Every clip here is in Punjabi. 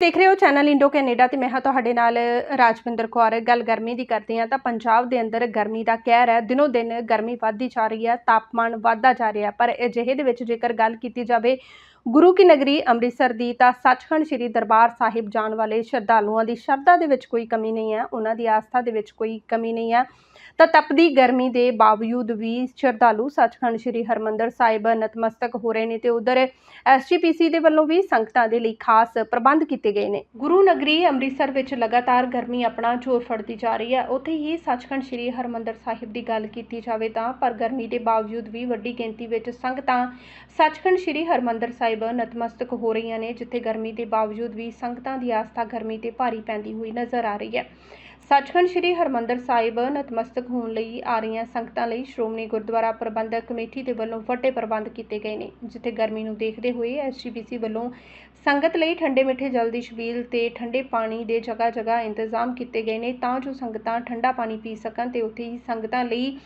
ਦੇਖ ਰਹੇ ਹੋ ਚੈਨਲ ਇੰਡੋ ਕੈਨੇਡਾ ਤੇ ਮੈਂ ਹਾਂ ਤੁਹਾਡੇ ਨਾਲ ਰਾਜਵਿੰਦਰ ਕੌਰ। ਗੱਲ ਗਰਮੀ ਦੀ ਕਰਦੇ ਹਾਂ ਤਾਂ ਪੰਜਾਬ ਦੇ ਅੰਦਰ ਗਰਮੀ ਦਾ ਕਹਿਰ ਹੈ। ਦਿਨੋ ਦਿਨ ਗਰਮੀ ਵੱਧਦੀ ਜਾ ਰਹੀ ਹੈ, ਤਾਪਮਾਨ ਵੱਧਦਾ ਜਾ ਰਿਹਾ ਪਰ ਅਜਿਹੇ ਦੇ ਵਿੱਚ ਜੇਕਰ ਗੱਲ ਕੀਤੀ ਜਾਵੇ, ਗੁਰੂ ਕੀ ਨਗਰੀ ਅੰਮ੍ਰਿਤਸਰ ਦੀ ਤਾਂ ਸੱਚਖੰਡ ਸ੍ਰੀ ਦਰਬਾਰ ਸਾਹਿਬ ਜਾਣ ਵਾਲੇ ਸ਼ਰਧਾਲੂਆਂ ਦੀ ਸ਼ਰਧਾ ਦੇ ਵਿੱਚ ਕੋਈ ਕਮੀ ਨਹੀਂ ਹੈ। ਉਹਨਾਂ ਦੀ ਆਸਥਾ ਦੇ ਵਿੱਚ ਕੋਈ ਕਮੀ ਨਹੀਂ ਹੈ। ਤਾਂ ਤਪਦੀ ਗਰਮੀ ਦੇ ਬਾਵਜੂਦ ਵੀ ਸ਼ਰਧਾਲੂ ਸੱਚਖੰਡ ਸ੍ਰੀ ਹਰਮੰਦਰ ਸਾਹਿਬ ਨਤਮਸਤਕ ਹੋ ਰਹੇ ਨੇ ਤੇ ਉਧਰ ਐਸਜੀਪੀਸੀ ਦੇ ਵੱਲੋਂ ਵੀ ਸੰਗਤਾਂ ਦੇ ਲਈ ਖਾਸ ਪ੍ਰਬੰਧ ਕੀਤੇ ਗਏ ਨੇ। ਗੁਰੂ ਨਗਰੀ ਅੰਮ੍ਰਿਤਸਰ ਵਿੱਚ ਲਗਾਤਾਰ ਗਰਮੀ ਆਪਣਾ ਜ਼ੋਰ ਫੜਦੀ ਜਾ ਰਹੀ ਹੈ। ਉੱਥੇ ਹੀ ਸੱਚਖੰਡ ਸ੍ਰੀ ਹਰਮੰਦਰ ਸਾਹਿਬ ਦੀ ਗੱਲ ਕੀਤੀ ਜਾਵੇ ਤਾਂ ਪਰ ਗਰਮੀ ਦੇ ਬਾਵਜੂਦ ਵੀ ਵੱਡੀ ਗਿਣਤੀ ਵਿੱਚ ਸੰਗਤਾਂ ਸੱਚਖੰਡ ਸ੍ਰੀ ਹਰਮੰਦਰ ਸਾਹਿਬ ਨਤਮਸਤਕ ਹੋ ਰਹੀਆਂ ਨੇ, ਜਿੱਥੇ ਗਰਮੀ ਦੇ ਬਾਵਜੂਦ ਵੀ ਸੰਗਤਾਂ ਦੀ ਆਸਥਾ ਗਰਮੀ ਤੇ ਭਾਰੀ ਪੈਂਦੀ ਹੋਈ ਨਜ਼ਰ ਆ ਰਹੀ ਹੈ। ਸੱਚਖੰਡ ਸ੍ਰੀ ਹਰਮੰਦਰ ਸਾਹਿਬ ਨਤਮਸਤਕ ਹੋਣ ਲਈ ਆ ਰਹੀਆਂ ਸੰਗਤਾਂ ਲਈ ਸ਼੍ਰੋਮਣੀ ਗੁਰਦੁਆਰਾ ਪ੍ਰਬੰਧਕ ਕਮੇਟੀ ਦੇ ਵੱਲੋਂ ਵੱਡੇ ਪ੍ਰਬੰਧ ਕੀਤੇ ਗਏ ਨੇ, ਜਿੱਥੇ ਗਰਮੀ ਨੂੰ ਦੇਖਦੇ ਹੋਏ ਐਸਜੀਪੀਸੀ ਵੱਲੋਂ ਸੰਗਤ ਲਈ ਠੰਡੇ ਮਿੱਠੇ ਜਲ ਦੀ ਛਬੀਲ ਤੇ ਠੰਡੇ ਪਾਣੀ ਦੇ ਜਗ੍ਹਾ ਜਗ੍ਹਾ ਇੰਤਜ਼ਾਮ ਕੀਤੇ ਗਏ ਨੇ, ਤਾਂ ਜੋ ਸੰਗਤਾਂ ਠੰਡਾ ਪਾਣੀ ਪੀ ਸਕਣ ਤੇ ਉੱਥੇ ਹੀ ਸੰਗਤਾਂ ਲਈ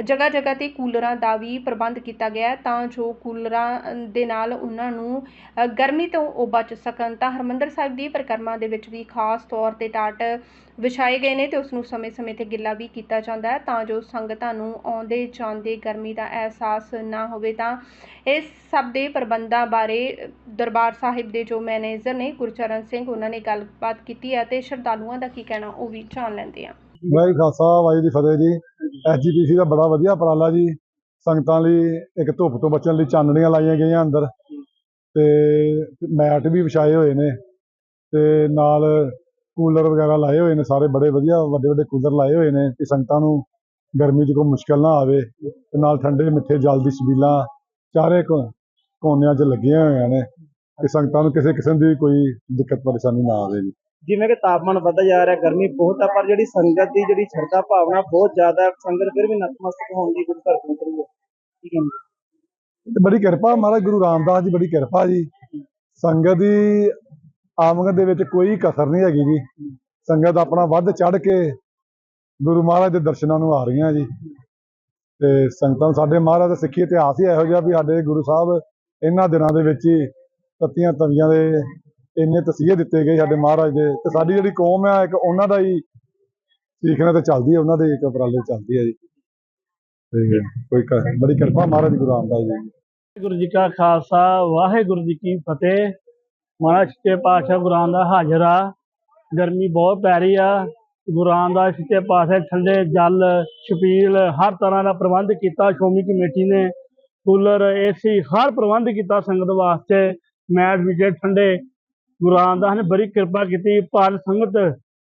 ਜਗ੍ਹਾ ਜਗ੍ਹਾ ਤੇ ਕੂਲਰਾਂ ਦਾ ਵੀ ਪ੍ਰਬੰਧ ਕੀਤਾ ਗਿਆ ਤਾਂ ਜੋ ਕੂਲਰਾਂ ਦੇ ਨਾਲ ਉਹਨਾਂ ਨੂੰ ਗਰਮੀ ਤੋਂ ਉਹ ਬਚ ਸਕਣ। ਤਾਂ ਹਰਿਮੰਦਰ ਸਾਹਿਬ ਦੀ ਪਰਿਕਰਮਾ ਦੇ ਵਿੱਚ ਵੀ ਖਾਸ ਤੌਰ ਤੇ ਟਾਟ ਵਿਛਾਏ ਗਏ ਨੇ ਅਤੇ ਉਸ ਨੂੰ ਸਮੇਂ-ਸਮੇਂ ਤੇ ਗਿੱਲਾ ਵੀ ਕੀਤਾ ਜਾਂਦਾ ਹੈ ਤਾਂ ਜੋ ਸੰਗਤਾਂ ਨੂੰ ਆਉਂਦੇ ਜਾਂਦੇ ਗਰਮੀ ਦਾ ਅਹਿਸਾਸ ਨਾ ਹੋਵੇ। ਤਾਂ ਇਸ ਸਭ ਦੇ ਪ੍ਰਬੰਧਾਂ ਬਾਰੇ ਦਰਬਾਰ ਸਾਹਿਬ ਦੇ ਜੋ ਮੈਨੇਜਰ ਨੇ ਗੁਰਚਰਨ ਸਿੰਘ, ਉਹਨਾਂ ਨੇ ਗੱਲਬਾਤ ਕੀਤੀ ਹੈ ਅਤੇ ਸ਼ਰਧਾਲੂਆਂ ਦਾ ਕੀ ਕਹਿਣਾ ਉਹ ਵੀ ਜਾਣ ਲੈਂਦੇ ਆ ਵਾਹਿਗੁਰੂ ਖਾਲਸਾ ਵਾਹਿਗੁਰੂ ਦੀ ਫਤਿਹ ਜੀ। ਐਸਜੀਪੀਸੀ ਦਾ ਬੜਾ ਵਧੀਆ ਉਪਰਾਲਾ ਜੀ। ਸੰਗਤਾਂ ਲਈ ਇੱਕ ਧੁੱਪ ਤੋਂ ਬਚਣ ਲਈ ਚਾਨਣੀਆਂ ਲਾਈਆਂ ਗਈਆਂ ਅੰਦਰ। ਤੇ ਮੈਟ ਵੀ ਵਿਛਾਏ ਹੋਏ ਨੇ। ਤੇ ਨਾਲ ਕੂਲਰ ਵਗੈਰਾ ਲਾਏ ਹੋਏ ਨੇ ਸਾਰੇ, ਬੜੇ ਵਧੀਆ, ਵੱਡੇ ਵੱਡੇ ਕੂਲਰ ਲਾਏ ਹੋਏ ਨੇ ਕਿ ਸੰਗਤਾਂ ਨੂੰ ਗਰਮੀ 'ਚ ਕੋਈ ਮੁਸ਼ਕਲ ਨਾ ਆਵੇ। ਤੇ ਨਾਲ ਠੰਡੇ ਮਿੱਠੇ ਜਲ ਦੀ ਛਬੀਲਾਂ ਚਾਰੇ ਕੋ- ਕੋਨਿਆਂ 'ਚ ਲੱਗੀਆਂ ਹੋਈਆਂ ਨੇ ਕਿ ਸੰਗਤਾਂ ਨੂੰ ਕਿਸੇ ਕਿਸਮ ਦੀ ਕੋਈ ਦਿੱਕਤ, ਪਰੇਸ਼ਾਨੀ ਨਾ ਆਵੇ ਜੀ। ਜਿਵੇਂ ਕਿ ਤਾਪਮਾਨ ਵੱਧਦਾ ਜਾ ਰਿਹਾ, ਗਰਮੀ ਬਹੁਤ ਆ, ਪਰ ਜਿਹੜੀ ਸੰਗਤ ਦੀ ਜਿਹੜੀ ਸ਼ਰਧਾ ਭਾਵਨਾ ਬਹੁਤ ਜ਼ਿਆਦਾ ਹੈ। ਸੰਗਤ ਫਿਰ ਵੀ ਨਤਮਸਤਕ ਹੋਣ ਦੀ ਗੁਰੂ ਘਰ ਪਹੁੰਚ ਰਹੀ ਹੈ ਠੀਕ ਹੈ ਜੀ। ਬੜੀ ਕਿਰਪਾ, ਮਹਾਰਾਜ ਗੁਰੂ ਰਾਮਦਾਸ ਦੀ ਬੜੀ ਕਿਰਪਾ ਜੀ ਸੰਗਤ ਦੀ ਆਮਦ ਦੇ ਵਿੱਚ ਕੋਈ ਕਸਰ ਨਹੀਂ ਹੈਗੀ ਜੀ ਸੰਗਤ ਆਪਣਾ ਵੱਧ ਚੜ ਕੇ ਗੁਰੂ ਮਹਾਰਾਜ ਦੇ ਦਰਸ਼ਨਾਂ ਨੂੰ ਆ ਰਹੀਆਂ ਜੀ ਤੇ ਸੰਗਤਾਂ ਨੂੰ ਸਾਡੇ ਮਹਾਰਾਜ ਦਾ ਸਿੱਖੀ ਇਤਿਹਾਸ ਹੀ ਇਹੋ ਜਿਹਾ ਵੀ ਸਾਡੇ ਗੁਰੂ ਸਾਹਿਬ ਇਹਨਾਂ ਦਿਨਾਂ ਦੇ ਵਿੱਚ ਹੀ ਤੱਤੀਆਂ ਤਵੀਆਂ ਦੇ ਇੰਨੇ ਤਸੀਹੇ ਦਿੱਤੇ ਗਏ ਸਾਡੇ ਮਹਾਰਾਜ ਦੇ ਤੇ ਸਾਡੀ ਜਿਹੜੀ ਕੌਮ ਆ, ਇੱਕ ਉਹਨਾਂ ਦਾ ਹੀ ਸਿੱਖਣਾ ਤੇ ਚੱਲਦੀ ਹੈ ਉਹਨਾਂ ਦੇ ਇੱਕ ਉਪਰਾਲੇ ਚੱਲਦੀ ਹੈ ਜੀ। ਤੇ ਕੋਈ ਬੜੀ ਕਿਰਪਾ ਮਹਾਰਾਜ ਗੁਰੂ ਰਾਮਦਾਸ ਜੀ ਦੀ। ਜੀ ਕਾ ਖਾਲਸਾ, ਵਾਹਿਗੁਰੂ ਜੀ ਕੀ ਫਤਿਹ। ਮਹਾਰਾਜ ਸੱਚੇ ਪਾਤਸ਼ਾਹ ਗੁਰਾਂ ਦਾ ਹਾਜ਼ਰਾ। ਗਰਮੀ ਬਹੁਤ ਪੈ ਰਹੀ ਆ। ਗੁਰਾਂ ਦਾ ਸੱਚੇ ਪਾਤਸ਼ਾਹ ਠੰਡੇ ਜਲ, ਛਪੀਲ, ਹਰ ਤਰ੍ਹਾਂ ਦਾ ਪ੍ਰਬੰਧ ਕੀਤਾ, ਸ਼੍ਰੋਮਣੀ ਕਮੇਟੀ ਨੇ। ਕੂਲਰ, ਏਸੀ, ਹਰ ਪ੍ਰਬੰਧ ਕੀਤਾ ਸੰਗਤ ਵਾਸਤੇ। ਮੈਟ ਵਿਜੇ ਠੰਡੇ ਗੁਰੂ ਰਾਮਦਾਸ ਨੇ ਬੜੀ ਕਿਰਪਾ ਕੀਤੀ ਪਰ ਸੰਗਤ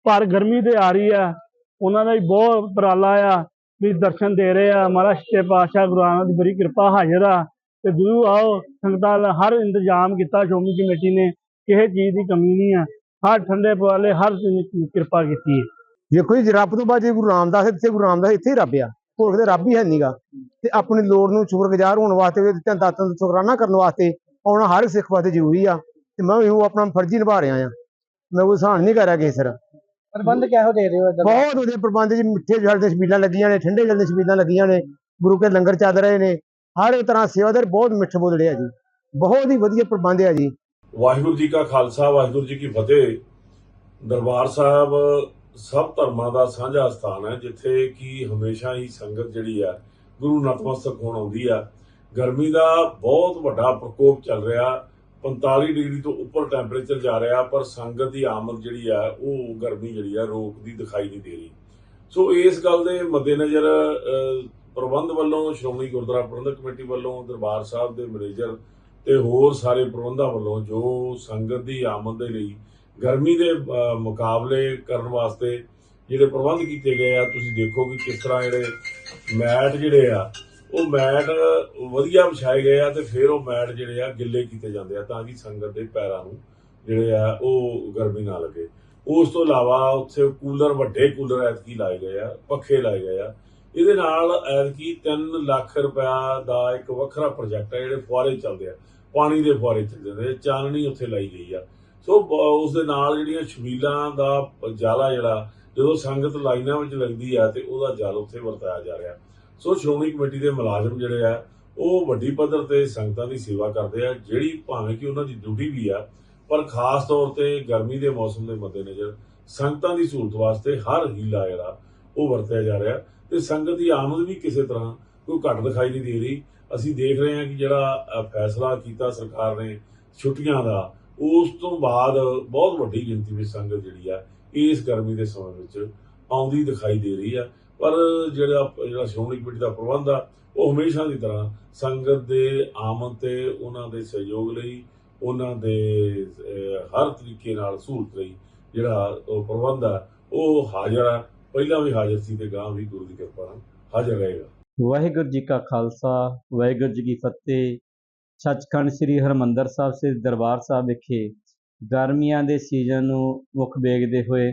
ਪਰ ਗਰਮੀ ਤੇ ਆ ਰਹੀ ਆ। ਉਹਨਾਂ ਦਾ ਵੀ ਬਹੁਤ ਉਪਰਾਲਾ ਆ ਵੀ ਦਰਸ਼ਨ ਦੇ ਰਹੇ ਆ। ਮਹਾਰਾਜ ਸੱਚੇ ਪਾਤਸ਼ਾਹ ਗੁਰੂ ਰਾਮਦਾਸ ਦੀ ਬੜੀ ਕਿਰਪਾ ਹਾਜ਼ਰ ਆ। ਤੇ ਜ਼ਰੂਰ ਆਓ, ਸੰਗਤਾਂ ਦਾ ਹਰ ਇੰਤਜ਼ਾਮ ਕੀਤਾ, ਸ਼੍ਰੋਮਣੀ ਕਮੇਟੀ ਨੇ, ਕਿਸੇ ਚੀਜ਼ ਦੀ ਕਮੀ ਨਹੀਂ ਆ। ਹਰ ਠੰਡੇ ਪਵਾਲੇ ਹਰ ਕਿਰਪਾ ਕੀਤੀ ਹੈ। ਦੇਖੋ ਜੀ ਰੱਬ ਤੋਂ ਬਾਅਦ ਜੇ ਗੁਰੂ ਰਾਮਦਾਸ ਇੱਥੇ, ਗੁਰੂ ਰਾਮਦਾਸ ਇੱਥੇ ਹੀ ਰੱਬ ਆ। ਹੋਰ ਕਿਤੇ ਰੱਬ ਹੀ ਹੈ ਨਹੀਂਗਾ ਤੇ ਆਪਣੀ ਲੋੜ ਨੂੰ ਸ਼ੁਕਰਗੁਜ਼ਾਰ ਹੋਣ ਵਾਸਤੇ ਉਹਦੇ ਦਿੱਤਿਆਂ ਦਾਤਾਂ ਦਾ ਸ਼ੁਕਰਾਨਾ ਕਰਨ ਵਾਸਤੇ ਆਉਣਾ ਹਰ ਸਿੱਖ ਵਾਸਤੇ ਜ਼ਰੂਰੀ ਆ। ਤੇ ਮੈਂ ਵੀ ਉਹ ਆਪਣਾ ਫਰਜ਼ ਨਿਭਾ ਰਿਹਾ ਆ ਮੈਂ ਕੋਈ ਸਹਾਨ ਨਹੀਂ ਕਰ ਰਿਹਾ ਕਿਸੇ ਸਿਰ। ਪ੍ਰਬੰਧ ਕਿਹੋ ਦੇ ਰਹੇ ਹੋ ਇੱਧਰ? ਬਹੁਤ ਵਧੀਆ ਪ੍ਰਬੰਧ ਜੀ ਮਿੱਠੇ ਜਲ ਦੇ ਛਬੀਲਾਂ ਲੱਗੀਆਂ ਨੇ ਠੰਡੇ ਜਲ ਦੇ ਛਬੀਲਾਂ ਲੱਗੀਆਂ ਨੇ ਗੁਰੂ ਕੇ ਲੰਗਰ ਚੱਲ ਰਹੇ ਨੇ। ਹਰ ਇੱਕ ਤਰ੍ਹਾਂ ਸੇਵਾਦਾਰ ਬਹੁਤ ਮਿੱਠੇ ਬੋਲੜੇ ਆ ਜੀ। ਬਹੁਤ ਹੀ ਵਧੀਆ ਪ੍ਰਬੰਧ ਆ ਜੀ। ਵਾਹਿਗੁਰੂ ਜੀ ਕਾ ਖਾਲਸਾ ਵਾਹਿਗੁਰੂ ਜੀ ਕੀ ਫਤਿਹ। ਦਰਬਾਰ ਸਾਹਿਬ ਸਭ ਧਰਮਾਂ ਦਾ ਸਾਂਝਾ ਸਥਾਨ ਹੈ ਜਿੱਥੇ ਕਿ ਹਮੇਸ਼ਾ ਹੀ ਸੰਗਤ ਜਿਹੜੀ ਆ ਗੁਰੂ ਨਤਮਸਤਕ ਹੋਣ ਆਉਂਦੀ ਆ। ਗਰਮੀ ਦਾ ਬਹੁਤ ਵੱਡਾ ਪ੍ਰਕੋਪ ਚੱਲ ਰਿਹਾ। 45 ਡਿਗਰੀ ਤੋਂ ਉੱਪਰ ਟੈਂਪਰੇਚਰ ਜਾ ਰਿਹਾ, ਪਰ ਸੰਗਤ ਦੀ ਆਮਦ ਜਿਹੜੀ ਆ, ਉਹ ਗਰਮੀ ਜਿਹੜੀ ਆ ਰੋਕਦੀ ਦਿਖਾਈ ਨਹੀਂ ਦੇ ਰਹੀ। ਸੋ ਇਸ ਗੱਲ ਦੇ ਮੱਦੇਨਜ਼ਰ ਪ੍ਰਬੰਧ ਵੱਲੋਂ, ਸ਼੍ਰੋਮਣੀ ਗੁਰਦੁਆਰਾ ਪ੍ਰਬੰਧਕ ਕਮੇਟੀ ਵੱਲੋਂ, ਦਰਬਾਰ ਸਾਹਿਬ ਦੇ ਮੈਨੇਜਰ ਤੇ ਹੋਰ ਸਾਰੇ ਪ੍ਰਬੰਧਾਂ ਵੱਲੋਂ, ਜੋ ਸੰਗਤ ਦੀ ਆਮਦ ਦੇ ਲਈ ਗਰਮੀ ਦੇ ਮੁਕਾਬਲੇ ਕਰਨ ਵਾਸਤੇ ਜਿਹੜੇ ਪ੍ਰਬੰਧ ਕੀਤੇ ਗਏ ਆ, ਤੁਸੀਂ ਦੇਖੋ ਕਿ ਕਿਸ ਤਰ੍ਹਾਂ ਜਿਹੜੇ ਮੈਟ ਜਿਹੜੇ ਆ ਉਹ ਮੈਟ ਵਧੀਆ ਵਿਛਾਏ ਗਏ ਆ ਤੇ ਫਿਰ ਉਹ ਮੈਟ ਜਿਹੜੇ ਆ ਗਿੱਲੇ ਕੀਤੇ ਜਾਂਦੇ ਆ ਤਾਂ ਕਿ ਸੰਗਤ ਦੇ ਪੈਰਾਂ ਨੂੰ ਜਿਹੜੇ ਆ ਉਹ ਗਰਮੀ ਨਾ ਲੱਗੇ। ਉਸ ਤੋਂ ਇਲਾਵਾ ਉੱਥੇ ਕੂਲਰ, ਵੱਡੇ ਕੂਲਰ ਐਤਕੀ ਲਾਏ ਗਏ ਆ, ਪੱਖੇ ਲਾਏ ਗਏ ਆ। ਇਹਦੇ ਨਾਲ ਐਤਕੀ 3 ਲੱਖ ਰੁਪਇਆ ਦਾ ਇੱਕ ਵੱਖਰਾ ਪ੍ਰੋਜੈਕਟ ਹੈ ਜਿਹੜੇ ਫੁਆਰੇ ਚੱਲਦੇ ਆ। ਪਾਣੀ ਦੇ ਫੁਆਰੇ ਚੱਲਦੇ ਨੇ, ਚਾਨਣੀ ਉੱਥੇ ਲਾਈ ਗਈ ਆ। ਸੋ ਬ- ਉਸ ਦੇ ਨਾਲ ਜਿਹੜੀਆਂ ਛਬੀਲਾਂ ਦਾ ਜਾਲਾ ਜਿਹੜਾ, ਜਦੋਂ ਸੰਗਤ ਲਾਈਨਾਂ ਵਿੱਚ ਲੱਗਦੀ ਆ ਤੇ ਉਹਦਾ ਜਲ ਉੱਥੇ ਵਰਤਾਇਆ ਜਾ ਰਿਹਾ। ਸੋ ਸ਼੍ਰੋਮਣੀ ਕਮੇਟੀ ਦੇ ਮੁਲਾਜ਼ਮ ਜਿਹੜੇ ਆ, ਉਹ ਵੱਡੀ ਪੱਧਰ ਤੇ ਸੰਗਤਾਂ ਦੀ ਸੇਵਾ ਕਰਦੇ ਆ, ਜਿਹੜੀ ਭਾਵੇਂ ਕਿ ਉਹਨਾਂ ਦੀ ਡਿਊਟੀ ਵੀ ਆ, ਪਰ ਖਾਸ ਤੌਰ ਤੇ ਗਰਮੀ ਦੇ ਮੌਸਮ ਦੇ ਮੱਦੇਨਜ਼ਰ ਸੰਗਤਾਂ ਦੀ ਸਹੂਲਤ ਵਾਸਤੇ ਹਰ ਹੀਲਾ ਜਿਹੜਾ, ਉਹ ਵਰਤਿਆ ਜਾ ਰਿਹਾ। ਤੇ ਸੰਗਤ ਦੀ ਆਮਦ ਵੀ ਕਿਸੇ ਤਰ੍ਹਾਂ ਕੋਈ ਘੱਟ ਦਿਖਾਈ ਨਹੀਂ ਦੇ ਰਹੀ। ਅਸੀਂ ਦੇਖ ਰਹੇ ਹਾਂ ਕਿ ਜਿਹੜਾ ਫੈਸਲਾ ਕੀਤਾ ਸਰਕਾਰ ਨੇ ਛੁੱਟੀਆਂ ਦਾ, ਉਸ ਤੋਂ ਬਾਅਦ ਬਹੁਤ ਵੱਡੀ ਗਿਣਤੀ ਵਿੱਚ ਸੰਗਤ ਜਿਹੜੀ ਆ, ਇਸ ਗਰਮੀ ਦੇ ਸਮੇਂ ਵਿੱਚ ਆਉਂਦੀ ਦਿਖਾਈ ਦੇ ਰਹੀ ਆ। ਪਰ ਜਿਹੜਾ ਜਿਹੜਾ ਸ਼੍ਰੋਮਣੀ ਕਮੇਟੀ ਦਾ ਪ੍ਰਬੰਧ ਆ, ਉਹ ਹਮੇਸ਼ਾ ਦੀ ਤਰ੍ਹਾਂ ਸੰਗਤ ਦੇ ਆਮਦ ਤੇ ਉਹਨਾਂ ਦੇ ਸਹਿਯੋਗ ਲਈ, ਉਹਨਾਂ ਦੇ ਹਰ ਤਰੀਕੇ ਨਾਲ ਸਹੂਲਤ ਲਈ ਜਿਹੜਾ ਉਹ ਪ੍ਰਬੰਧ ਆ, ਉਹ ਹਾਜ਼ਰ ਆ। ਪਹਿਲਾਂ ਵੀ ਹਾਜ਼ਰ ਸੀ ਤੇ ਗਾਂ ਵੀ ਗੁਰੂ ਦੀ ਕਿਰਪਾ ਨਾਲ ਹਾਜ਼ਰ ਰਹੇਗਾ। ਵਾਹਿਗੁਰੂ ਜੀ ਕਾ ਖਾਲਸਾ, ਵਾਹਿਗੁਰੂ ਜੀ ਕੀ ਫਤਿਹ। ਸੱਚਖੰਡ ਸ੍ਰੀ ਹਰਮੰਦਰ ਸਾਹਿਬ, ਸ੍ਰੀ ਦਰਬਾਰ ਸਾਹਿਬ ਵਿਖੇ ਗਰਮੀਆਂ ਦੇ ਸੀਜ਼ਨ ਨੂੰ ਮੁੱਖ ਵੇਖਦੇ ਹੋਏ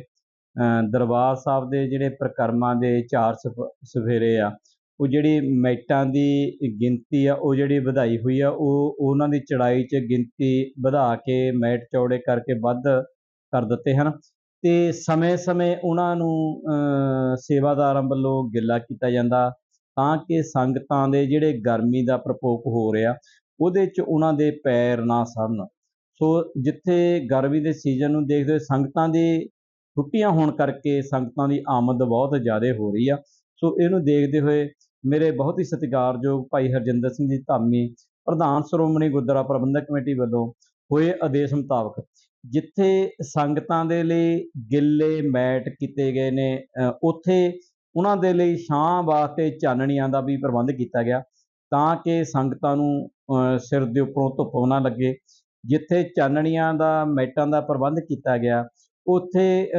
ਦਰਬਾਰ ਸਾਹਿਬ ਦੇ ਜਿਹੜੇ ਪ੍ਰਕਰਮਾਂ ਦੇ ਚਾਰ ਸਫ- ਸਫੇਰੇ ਆ, ਉਹ ਜਿਹੜੀ ਮੈਟਾਂ ਦੀ ਗਿਣਤੀ ਆ, ਉਹ ਜਿਹੜੀ ਵਧਾਈ ਹੋਈ ਆ, ਉਹ ਉਹਨਾਂ ਦੀ ਚੜਾਈ 'ਚ ਗਿਣਤੀ ਵਧਾ ਕੇ ਮੈਟ ਚੌੜੇ ਕਰਕੇ ਵੱਧ ਕਰ ਦਿੱਤੇ ਹਨ ਤੇ ਸਮੇਂ-ਸਮੇਂ ਉਹਨਾਂ ਨੂੰ ਸੇਵਾਦਾਰਾਂ ਵੱਲੋਂ ਗਿੱਲਾ ਕੀਤਾ ਜਾਂਦਾ ਤਾਂ ਕਿ ਸੰਗਤਾਂ ਦੇ ਜਿਹੜੇ ਗਰਮੀ ਦਾ ਪ੍ਰਕੋਪ ਹੋ ਰਿਹਾ, ਉਹਦੇ 'ਚ ਉਹਨਾਂ ਦੇ ਪੈਰ ਨਾ ਸੜਨ। ਸੋ ਜਿੱਥੇ ਗਰਮੀ ਦੇ ਸੀਜ਼ਨ ਨੂੰ ਦੇਖਦੇ ਹੋਏ ਸੰਗਤਾਂ ਦੀ ਛੁੱਟੀਆਂ ਹੋਣ ਕਰਕੇ ਸੰਗਤਾਂ ਦੀ ਆਮਦ ਬਹੁਤ ਜ਼ਿਆਦਾ ਹੋ ਰਹੀ ਆ। ਸੋ ਇਹਨੂੰ ਦੇਖਦੇ ਹੋਏ ਮੇਰੇ ਬਹੁਤ ਹੀ ਸਤਿਕਾਰਯੋਗ ਭਾਈ ਹਰਜਿੰਦਰ ਸਿੰਘ ਜੀ ਧਾਮੀ, ਪ੍ਰਧਾਨ ਸ਼੍ਰੋਮਣੀ ਗੁਰਦੁਆਰਾ ਪ੍ਰਬੰਧਕ ਕਮੇਟੀ ਵੱਲੋਂ ਹੋਏ ਆਦੇਸ਼ ਮੁਤਾਬਕ ਜਿੱਥੇ ਸੰਗਤਾਂ ਦੇ ਲਈ ਗਿੱਲੇ ਮੈਟ ਕੀਤੇ ਗਏ ਨੇ ਉੱਥੇ ਉਹਨਾਂ ਦੇ ਲਈ ਛਾਂ ਵਾਸਤੇ ਚਾਨਣੀਆਂ ਦਾ ਵੀ ਪ੍ਰਬੰਧ ਕੀਤਾ ਗਿਆ ਤਾਂ ਕਿ ਸੰਗਤਾਂ ਨੂੰ ਸਿਰ ਦੇ ਉੱਪਰੋਂ ਧੁੱਪ ਨਾ ਲੱਗੇ। ਜਿੱਥੇ ਚਾਨਣੀਆਂ ਦਾ, ਮੈਟਾਂ ਦਾ ਪ੍ਰਬੰਧ ਕੀਤਾ ਗਿਆ ਉੱਥੇ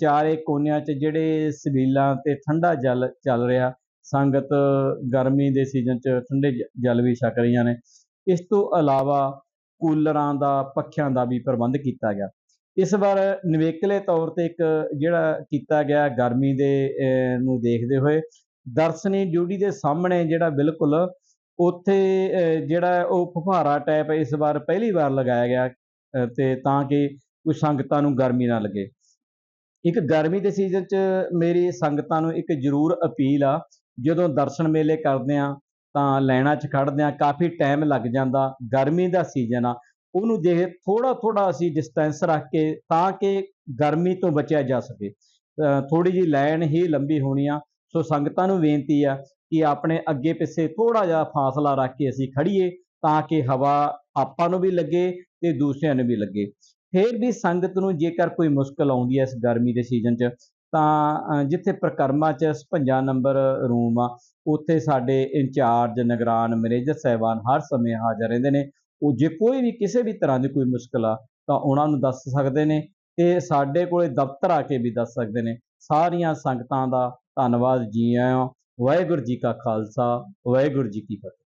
ਚਾਰੇ ਕੋਨਿਆਂ 'ਚ ਜਿਹੜੇ ਸਬੀਲਾਂ ਤੇ ਠੰਡਾ ਜਲ ਚੱਲ ਰਿਹਾ ਸੰਗਤ ਗਰਮੀ ਦੇ ਸੀਜ਼ਨ 'ਚ ਠੰਡੇ ਜ- ਜਲ ਵੀ ਛਕ ਰਹੀਆਂ ਨੇ। ਇਸ ਤੋਂ ਇਲਾਵਾ ਕੂਲਰਾਂ ਦਾ ਪੱਖਿਆਂ ਦਾ ਵੀ ਪ੍ਰਬੰਧ ਕੀਤਾ ਗਿਆ। ਇਸ ਵਾਰ ਨਿਵੇਕਲੇ ਤੌਰ ਤੇ ਇੱਕ ਜਿਹੜਾ ਕੀਤਾ ਗਿਆ ਗਰਮੀ ਦੇ ਨੂੰ ਦੇਖਦੇ ਹੋਏ ਦਰਸ਼ਨੀ ਡਿਊਟੀ ਦੇ ਸਾਹਮਣੇ ਜਿਹੜਾ ਬਿਲਕੁਲ ਉੱਥੇ ਜਿਹੜਾ ਉਹ ਫੁਹਾਰਾ ਟਾਈਪ ਇਸ ਵਾਰ ਪਹਿਲੀ ਵਾਰ ਲਗਾਇਆ ਗਿਆ ਅਹ, ਤੇ ਤਾਂ ਕਿ ਕੋਈ ਸੰਗਤਾਂ ਨੂੰ ਗਰਮੀ ਨਾ ਲੱਗੇ। ਇੱਕ ਗਰਮੀ ਦੇ ਸੀਜ਼ਨ 'ਚ ਮੇਰੀ ਸੰਗਤਾਂ ਨੂੰ ਇੱਕ ਜ਼ਰੂਰ ਅਪੀਲ ਆ, ਜਦੋਂ ਦਰਸ਼ਨ ਮੇਲੇ ਕਰਦੇ ਆ, ਤਾਂ ਲਾਈਨਾਂ 'ਚ ਖੜ੍ਹਦੇ ਆ, ਕਾਫੀ ਟਾਈਮ ਲੱਗ ਜਾਂਦਾ, ਗਰਮੀ ਦਾ ਸੀਜ਼ਨ ਆ। ਉਹਨੂੰ ਦੇਖ ਥੋੜਾ ਥੋੜਾ ਅਸੀਂ ਡਿਸਟੈਂਸ ਰੱਖ ਕੇ, ਤਾਂ ਕਿ ਗਰਮੀ ਤੋਂ ਬਚਿਆ ਜਾ ਸਕੇ। ਥੋੜੀ ਜੀ ਲਾਈਨ ਹੀ ਲੰਬੀ ਹੋਣੀ ਆ। ਸੋ ਸੰਗਤਾਂ ਨੂੰ ਬੇਨਤੀ ਆ ਕਿ ਆਪਣੇ ਅੱਗੇ ਪਿੱਛੇ ਥੋੜਾ ਜਿਹਾ ਫਾਸਲਾ ਰੱਖ ਕੇ ਅਸੀਂ ਖੜੀਏ ਤਾਂ ਕਿ ਹਵਾ ਆਪਾਂ ਨੂੰ ਵੀ ਲੱਗੇ ਤੇ ਦੂਸਰਿਆਂ ਨੂੰ ਵੀ ਲੱਗੇ। ਫਿਰ ਵੀ ਸੰਗਤ ਨੂੰ ਜੇਕਰ ਕੋਈ ਮੁਸ਼ਕਲ ਆਉਂਦੀ ਹੈ ਇਸ ਗਰਮੀ ਦੇ ਸੀਜ਼ਨ 'ਚ, ਤਾਂ ਜਿੱਥੇ ਪ੍ਰਕਰਮਾ 'ਚ 56 ਨੰਬਰ ਰੂਮ ਆ, ਉੱਥੇ ਸਾਡੇ ਇੰਚਾਰਜ, ਨਿਗਰਾਨ, ਮੈਨੇਜਰ ਸਾਹਿਬਾਨ ਹਰ ਸਮੇਂ ਹਾਜ਼ਰ ਰਹਿੰਦੇ ਨੇ। ਉਹ ਜੇ ਕੋਈ ਵੀ ਕਿਸੇ ਵੀ ਤਰ੍ਹਾਂ ਦੀ ਕੋਈ ਮੁਸ਼ਕਲ ਆ, ਤਾਂ ਉਹਨਾਂ ਨੂੰ ਦੱਸ ਸਕਦੇ ਨੇ ਤੇ ਸਾਡੇ ਕੋਲੇ ਦਫ਼ਤਰ ਆ ਕੇ ਵੀ ਦੱਸ ਸਕਦੇ ਨੇ। ਸਾਰੀਆਂ ਸੰਗਤਾਂ ਦਾ ਧੰਨਵਾਦ ਜੀ ਆਇਆਂ ਵਾਹਿਗੁਰੂ ਜੀ ਕਾ ਖਾਲਸਾ, ਵਾਹਿਗੁਰੂ ਜੀ ਕੀ ਫਤਿਹ।